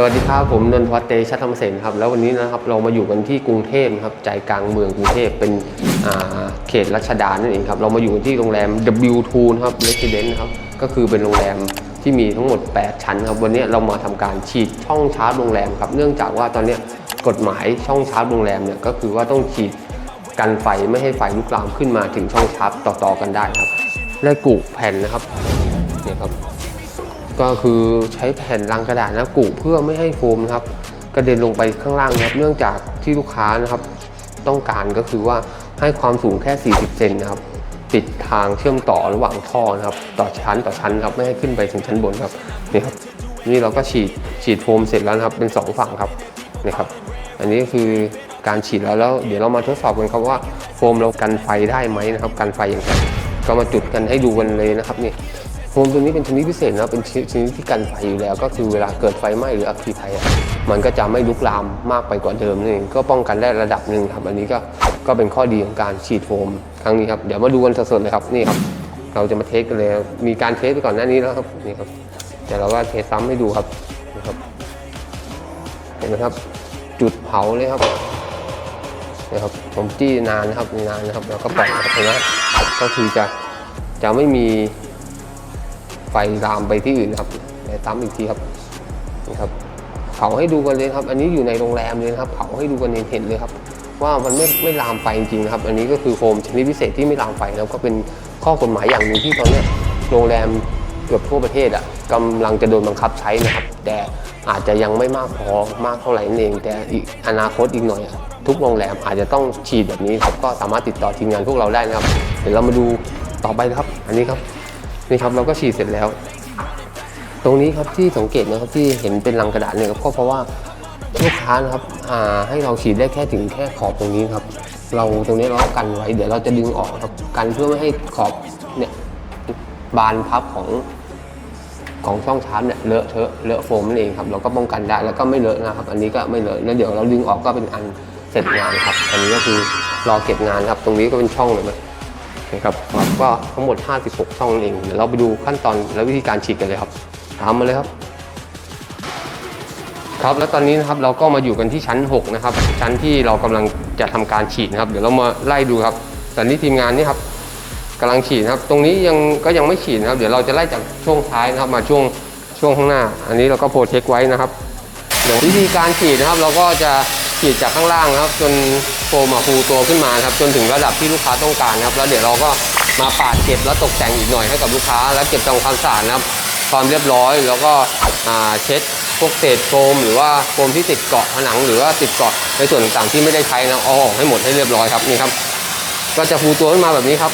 สวัสดีครับผมนนทวัฒน์เตชะธรรมเสนครับแล้ววันนี้นะครับเรามาอยู่กันที่กรุงเทพครับใจกลางเมืองกรุงเทพเป็นเขตรัชดานั่นเองครับเรามาอยู่กันที่โรงแรม W2 ครับ Residence ครับก็คือเป็นโรงแรมที่มีทั้งหมด 8 ชั้นครับวันนี้เรามาทำการฉีดช่องชาร์จโรงแรมครับเนื่องจากว่าตอนนี้กฎหมายช่องชาร์จโรงแรมเนี่ยก็คือว่าต้องฉีดกันไฟไม่ให้ไฟลุกลามขึ้นมาถึงช่องชาร์จต่อๆกันได้ครับและกุแผ่นนะครับเนี่ยครับ ก็คือใช้แผ่นลังกระดาษนะกุเพื่อไม่ให้โฟมนะครับกระเด็นลงไปข้างล่างนะครับเนื่องจากที่ลูกค้านะครับ ต้องการก็คือว่าให้ความสูงแค่ 40 เซนนะครับปิดทางเชื่อมต่อระหว่างท่อนะครับ ต่อชั้นต่อชั้นครับไม่ให้ขึ้นไปถึงชั้นบนครับนี่ครับนี่เราก็ฉีดฉีดโฟมเสร็จแล้วนะครับเป็น 2 ฝั่งครับนี่ครับ อันนี้คือการฉีดแล้วแล้วเดี๋ยวเรามาทดสอบกันครับว่าโฟมเรากันไฟได้ไหมนะครับ กันไฟอย่างไรก็มาจุดกันให้ดูกันเลยนะครับนี่ โฟมตัวนี้เป็นชนิดพิเศษนะเป็นชนิดที่กันไฟอยู่แล้ว ก็คือเวลาเกิดไฟไหม้หรืออัคคีภัยมันก็จะไม่ลุกลามมากไปกว่าเดิมนั่ก็ป้องกันได้ระดับหนึ่งครับอันนี้ก็ก็เป็นข้อดีของการฉีดโฟมครั้งนี้ครับเดี๋ยวมาดูกันสดๆเลยครับนี่ครับ เราจะมาเทสกันเลยมีการเทสไปก่อนหน้านี้แล้วครับนี่ครับเดี๋ยวเราก็เทสซ้ำให้ดูครับนี่ครับ เห็นไหมครับ จุดเผาเลยครับนี่ครับผมจี้นานนะครับนานนะครับ แล้วก็ปล่อยนะครับเห็นไหมก็คือจะจะไม่มี ไฟลามไปที่อื่นครับเดี๋ยวซ้ำอีกทีครับนี่ครับเผาให้ดูกันเลยครับ อันนี้อยู่ในโรงแรมเลยนะครับ เผาให้ดูกันเห็นเลยครับ ว่ามันไม่ไม่ลามไฟจริงๆนะครับ อันนี้ก็คือโฟมชนิดพิเศษที่ไม่ลามไฟแล้วก็เป็นข้อกฎหมายอย่างหนึ่งที่ตอนนี้โรงแรมเกือบทั่วประเทศอะกำลังจะโดนบังคับใช้นะครับ แต่อาจจะยังไม่มากพอมากเท่าไหร่นั่นเอง แต่อีกอนาคตอีกหน่อย ทุกโรงแรมอาจจะต้องฉีดแบบนี้ครับก็สามารถติดต่อทีมงานพวกเราได้นะครับ เดี๋ยวเรามาดูต่อไปนะครับ อันนี้ครับ นี่ครับเราก็ฉีดเสร็จแล้ว ตรงนี้ครับที่สังเกตนะครับที่เห็นเป็นลังกระดาษเนี่ยก็เพราะว่าลูกค้านะครับให้เราฉีดได้แค่ถึงแค่ขอบตรงนี้ครับ เราตรงนี้เรากันไว้เดี๋ยวเราจะดึงออกครับกันเพื่อไม่ให้ขอบเนี่ยบานพับของของช่องชาร์จเนี่ยเลอะเทอะเลอะโฟมนั่นเองครับ เราก็ป้องกันได้แล้วก็ไม่เลอะนะครับ อันนี้ก็ไม่เลอะแล้วเดี๋ยวเราดึงออกก็เป็นอันเสร็จงานครับ อันนี้ก็คือรอเก็บงานครับ ตรงนี้ก็เป็นช่องเลยไหม นะครับก็ทั้งหมด 56 ช่องนั่นเอง เดี๋ยวเราไปดูขั้นตอนและวิธีการฉีดกันเลยครับตามมาเลยครับ ครับ แล้วตอนนี้นะครับเราก็มาอยู่กันที่ชั้น 6 นะครับ ชั้นที่เรากำลังจะทำการฉีดนะครับ เดี๋ยวเรามาไล่ดูครับ ตอนนี้ทีมงานนี่ครับกำลังฉีดครับ ตรงนี้ยังก็ยังไม่ฉีดนะครับ เดี๋ยวเราจะไล่จากช่วงท้ายนะครับมาช่วงช่วงข้างหน้า อันนี้เราก็โปรเทคไว้นะครับเดี๋ยววิธีการฉีดนะครับ เราก็จะฉีดจากข้างล่างนะครับ จน โฟมอะฟูตัวขึ้นมาครับจนถึงระดับที่ลูกค้าต้องการนะครับแล้วเดี๋ยวเราก็มาปาดเก็บแล้วตกแต่งอีกหน่อยให้กับลูกค้า แล้วเก็บทำความสะอาดนะครับความเรียบร้อยแล้วก็เช็ดพวกเศษโฟม หรือว่าโฟมที่ติดเกาะผนัง หรือว่าติดเกาะในส่วนต่างๆที่ไม่ได้ใช้นะเอาออกให้หมดให้เรียบร้อยครับนี่ครับ ก็จะฟูตัวขึ้นมาแบบนี้ครับ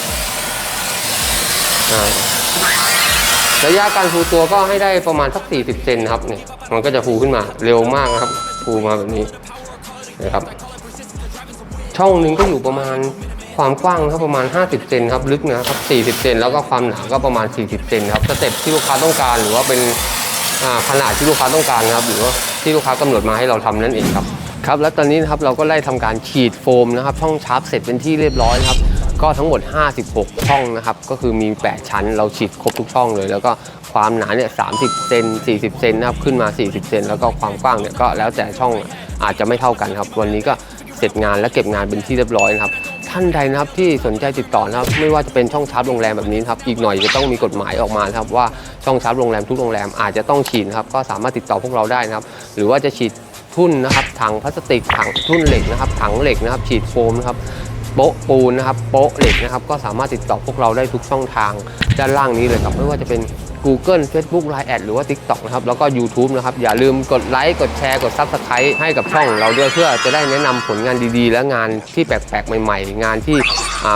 ระยะการฟูตัวก็ให้ได้ประมาณสัก 40 เซนครับนี่มันก็จะฟูขึ้นมาเร็วมากนะครับฟูมาแบบนี้นะครับ ช่องหนึ่งก็อยู่ประมาณความกว้างครับประมาณ 50 เซนครับลึกนะครับ 40 เซนแล้วก็ความหนาก็ประมาณ 40 เซนครับสเต็ปที่ลูกค้าต้องการหรือว่าเป็นขนาดที่ลูกค้าต้องการครับหรือว่าที่ลูกค้ากำหนดมาให้เราทำนั่นเองครับครับแล้วตอนนี้นะครับเราก็ได้ทำการฉีดโฟมนะครับช่องชาร์ปเสร็จเป็นที่เรียบร้อยครับก็ทั้งหมด 56 ช่องนะครับก็คือมี 8 ชั้นเราฉีดครบทุกช่องเลย แล้วก็ความหนาเนี่ย30 เซน40 เซนนะครับขึ้นมา 40 เซนแล้วก็ความกว้างเนี่ยก็แล้วแต่ช่องอาจจะไม่เท่ากันครับ วันนี้ก็ เสร็จงานและเก็บงานเป็นที่เรียบร้อยนะครับ ท่านใดนะครับที่สนใจติดต่อนะครับ ไม่ว่าจะเป็นช่องชาร์ปโรงแรมแบบนี้นะครับ อีกหน่อยจะต้องมีกฎหมายออกมาครับว่าช่องชาร์ปโรงแรมทุกโรงแรมอาจจะต้องฉีดนะครับ ก็สามารถติดต่อพวกเราได้นะครับ หรือว่าจะฉีดทุ่นนะครับถังพลาสติกถังทุ่นเหล็กนะครับถังเหล็กนะครับ ฉีดโฟมนะครับ โป๊ะปูนนะครับโป๊ะเหล็กนะครับก็สามารถติดต่อพวกเราได้ทุกช่องทางด้านล่างนี้เลยครับไม่ว่าจะเป็น Google Facebook Line แอดหรือว่า TikTok นะครับแล้วก็ YouTube นะครับอย่าลืมกดไลค์กดแชร์กด Subscribe ให้กับช่องเราด้วยเพื่อจะได้แนะนำผลงานดีๆ และงานที่แปลกๆ ใหม่ ๆ งานที่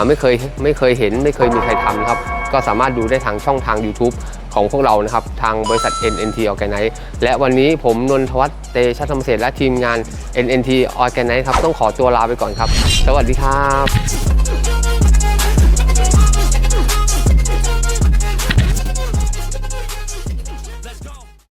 ไม่เคยไม่เคยเห็น ไม่เคยมีใครทำครับก็สามารถดูได้ทางช่องทาง YouTube ของพวกเรานะครับ ทางบริษัท NNT Organize และวันนี้ผมนนทวัฒน์เตชะธรรมเสถและทีมงาน NNT Organize ครับ ต้องขอตัวลาไปก่อนครับ สวัสดีครับ